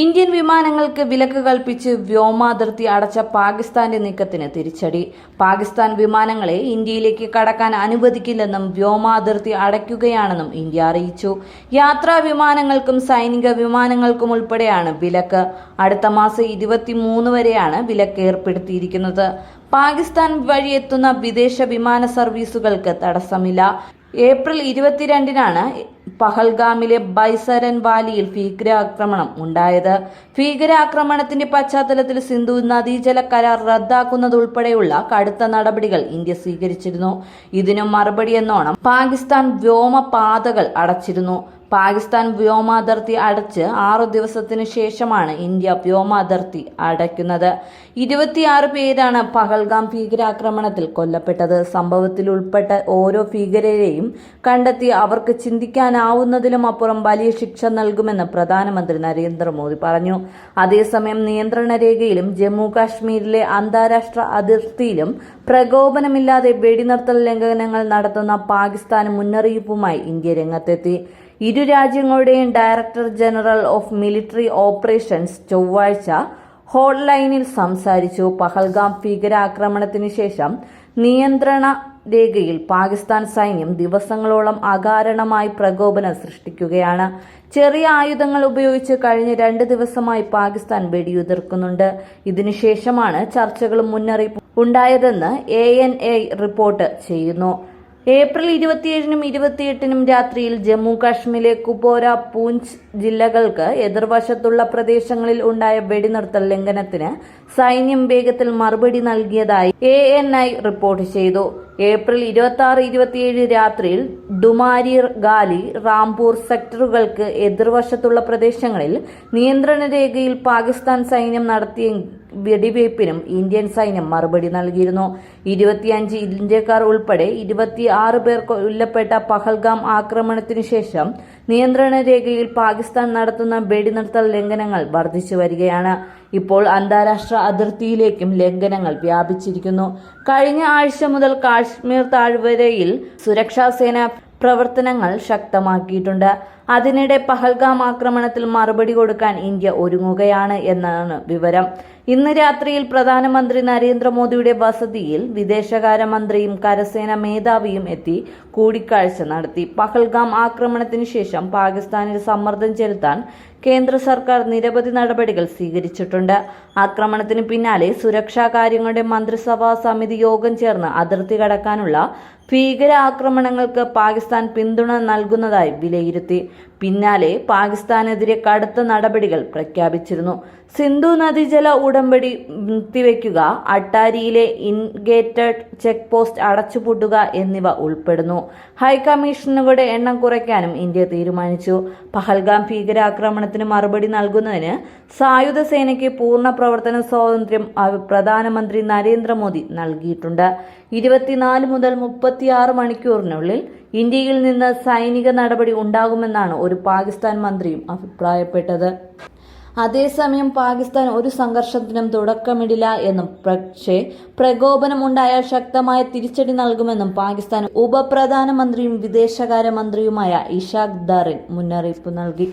Indian വിമാനങ്ങൾക്ക് വിലക്ക് കൽപ്പിച്ച് വ്യോമാതിർത്തി അടച്ച പാകിസ്ഥാന്റെ നീക്കത്തിന് തിരിച്ചടി. പാകിസ്ഥാൻ വിമാനങ്ങളെ ഇന്ത്യയിലേക്ക് കടക്കാൻ അനുവദിക്കില്ലെന്നും വ്യോമാതിർത്തി അടയ്ക്കുകയാണെന്നും ഇന്ത്യ അറിയിച്ചു. യാത്രാ വിമാനങ്ങൾക്കും സൈനിക വിമാനങ്ങൾക്കും ഉൾപ്പെടെയാണ് വിലക്ക്. അടുത്ത മാസം ഇരുപത്തിമൂന്ന് വരെയാണ് വിലക്ക് ഏർപ്പെടുത്തിയിരിക്കുന്നത്. പാകിസ്ഥാൻ വഴി എത്തുന്ന വിദേശ വിമാന സർവീസുകൾക്ക് തടസ്സമില്ല. ഏപ്രിൽ ഇരുപത്തിരണ്ടിനാണ് പഹൽഗാമിലെ ബൈസരൻ വാലിയിൽ ഭീകരാക്രമണം ഉണ്ടായത്. ഭീകരാക്രമണത്തിന്റെ പശ്ചാത്തലത്തിൽ സിന്ധു നദീജല കരാർ റദ്ദാക്കുന്നതുൾപ്പെടെയുള്ള കടുത്ത നടപടികൾ ഇന്ത്യ സ്വീകരിച്ചിരുന്നു. ഇതിനു മറുപടിയെന്നോണം പാകിസ്ഥാൻ വ്യോമപാതകൾ അടച്ചിരുന്നു. പാകിസ്ഥാൻ വ്യോമാതിർത്തി അടച്ച് ആറു ദിവസത്തിനു ശേഷമാണ് ഇന്ത്യ വ്യോമാതിർത്തി അടയ്ക്കുന്നത്. ഇരുപത്തിയാറ് പേരാണ് പഹൽഗാം ഭീകരാക്രമണത്തിൽ കൊല്ലപ്പെട്ടത്. സംഭവത്തിൽ ഉൾപ്പെട്ട ഓരോ ഭീകരരെയും കണ്ടെത്തി അവർക്ക് ചിന്തിക്കാനാവുന്നതിലും അപ്പുറം വലിയ ശിക്ഷ നൽകുമെന്ന് പ്രധാനമന്ത്രി നരേന്ദ്രമോദി പറഞ്ഞു. അതേസമയം നിയന്ത്രണ രേഖയിലും ജമ്മു കാശ്മീരിലെ അന്താരാഷ്ട്ര അതിർത്തിയിലും പ്രകോപനമില്ലാതെ വെടിനിർത്തൽ ലംഘനങ്ങൾ നടത്തുന്ന പാകിസ്ഥാൻ മുന്നറിയിപ്പുമായി ഇന്ത്യ രംഗത്തെത്തി. ഇരു രാജ്യങ്ങളുടെയും director general of military operations ചൊവ്വാഴ്ച ഹോട്ട്ലൈനിൽ സംസാരിച്ചു. പഹൽഗാം ഭീകരാക്രമണത്തിന് ശേഷം നിയന്ത്രണ രേഖയിൽ പാകിസ്ഥാൻ സൈന്യം ദിവസങ്ങളോളം അകാരണമായി പ്രകോപനം സൃഷ്ടിക്കുകയാണ്. ചെറിയ ആയുധങ്ങൾ ഉപയോഗിച്ച് കഴിഞ്ഞ രണ്ട് ദിവസമായി പാകിസ്ഥാൻ വെടിയുതിർക്കുന്നുണ്ട്. ഇതിനുശേഷമാണ് ചർച്ചകളും മുന്നറിയിപ്പും ഉണ്ടായതെന്ന് എ റിപ്പോർട്ട് ചെയ്യുന്നു. ഏപ്രിൽ ഇരുപത്തിയേഴിനും ഇരുപത്തിയെട്ടിനും രാത്രിയിൽ ജമ്മു കാശ്മീരിലെ കുപോര പൂഞ്ച് ജില്ലകൾക്ക് എതിർവശത്തുള്ള പ്രദേശങ്ങളിൽ ഉണ്ടായ വെടിനിർത്തൽ ലംഘനത്തിന് സൈന്യം വേഗത്തിൽ മറുപടി നൽകിയതായി എ എൻ ഐ റിപ്പോർട്ട് ചെയ്തു. ഏപ്രിൽ ഇരുപത്തി ആറ് ഇരുപത്തിയേഴ് രാത്രിയിൽ ഡുമാരി ഗാലി റാംപൂർ സെക്ടറുകൾക്ക് എതിർവശത്തുള്ള പ്രദേശങ്ങളിൽ നിയന്ത്രണ രേഖയിൽ പാകിസ്ഥാൻ സൈന്യം നടത്തിയ വെടിവയ്പ്പിനും ഇന്ത്യൻ സൈന്യം മറുപടി നൽകിയിരുന്നു. ഇരുപത്തിയഞ്ച് ഇന്ത്യക്കാർ ഉൾപ്പെടെ ഇരുപത്തിയാറ് പേർ കൊല്ലപ്പെട്ട പഹൽഗാം ആക്രമണത്തിനു ശേഷം നിയന്ത്രണ രേഖയിൽ പാകിസ്ഥാൻ നടത്തുന്ന വെടിനിർത്തൽ ലംഘനങ്ങൾ വർദ്ധിച്ചു വരികയാണ്. ഇപ്പോൾ അന്താരാഷ്ട്ര അതിർത്തിയിലേക്കും ലംഘനങ്ങൾ വ്യാപിച്ചിരിക്കുന്നു. കഴിഞ്ഞ ആഴ്ച മുതൽ കാശ്മീർ താഴ്വരയിൽ സുരക്ഷാസേന പ്രവർത്തനങ്ങൾ ശക്തമാക്കിയിട്ടുണ്ട്. അതിനിടെ പഹൽഗാം ആക്രമണത്തിൽ മറുപടി കൊടുക്കാൻ ഇന്ത്യ ഒരുങ്ങുകയാണ് എന്നാണ് വിവരം. ഇന്ന് രാത്രിയിൽ പ്രധാനമന്ത്രി നരേന്ദ്രമോദിയുടെ വസതിയിൽ വിദേശകാര്യമന്ത്രിയും കരസേന മേധാവിയും എത്തി കൂടിക്കാഴ്ച നടത്തി. പഹൽഗാം ആക്രമണത്തിന് ശേഷം പാകിസ്ഥാനിൽ സമ്മർദ്ദം ചെലുത്താൻ കേന്ദ്ര സർക്കാർ നിരവധി നടപടികൾ സ്വീകരിച്ചിട്ടുണ്ട്. ആക്രമണത്തിന് പിന്നാലെ സുരക്ഷാ കാര്യങ്ങളുടെ മന്ത്രിസഭാ സമിതി യോഗം ചേർന്ന് അതിർത്തി കടക്കാനുള്ള ഭീകര ആക്രമണങ്ങൾക്ക് പാകിസ്ഥാൻ പിന്തുണ നൽകുന്നതായി വിലയിരുത്തി. പിന്നാലെ പാകിസ്ഥാനെതിരെ കടുത്ത നടപടികൾ പ്രഖ്യാപിച്ചിരുന്നു. സിന്ധു നദീജല ഉടമ്പടി നിർത്തിവെക്കുക അട്ടാരിയിലെ ഇൻഗേറ്റഡ് ചെക്ക് പോസ്റ്റ് അടച്ചുപൂട്ടുക എന്നിവ ഉൾപ്പെടുന്നു. ഹൈക്കമ്മീഷനുകളുടെ എണ്ണം കുറയ്ക്കാനും ഇന്ത്യ തീരുമാനിച്ചു. പഹൽഗാം ഭീകരാക്രമണത്തിന് മറുപടി നൽകുന്നതിന് സായുധ സേനയ്ക്ക് പൂർണ പ്രവർത്തന സ്വാതന്ത്ര്യം പ്രധാനമന്ത്രി നരേന്ദ്രമോദി നൽകിയിട്ടുണ്ട്. ഇരുപത്തിനാല് മുതൽ മുപ്പത്തിയാറ് മണിക്കൂറിനുള്ളിൽ ഇന്ത്യയിൽ നിന്ന് സൈനിക നടപടി ഉണ്ടാകുമെന്നാണ് ഒരു പാകിസ്ഥാൻ മന്ത്രിയും അഭിപ്രായപ്പെട്ടത്. അതേസമയം പാകിസ്ഥാൻ ഒരു സംഘർഷത്തിനും തുടക്കമിടില്ല എന്നും പക്ഷേ പ്രകോപനം ഉണ്ടായാൽ ശക്തമായ തിരിച്ചടി നൽകുമെന്നും പാകിസ്ഥാൻ ഉപപ്രധാനമന്ത്രിയും വിദേശകാര്യമന്ത്രിയുമായ ഇഷാഖ് ദറിൻ മുന്നറിയിപ്പ് നൽകി.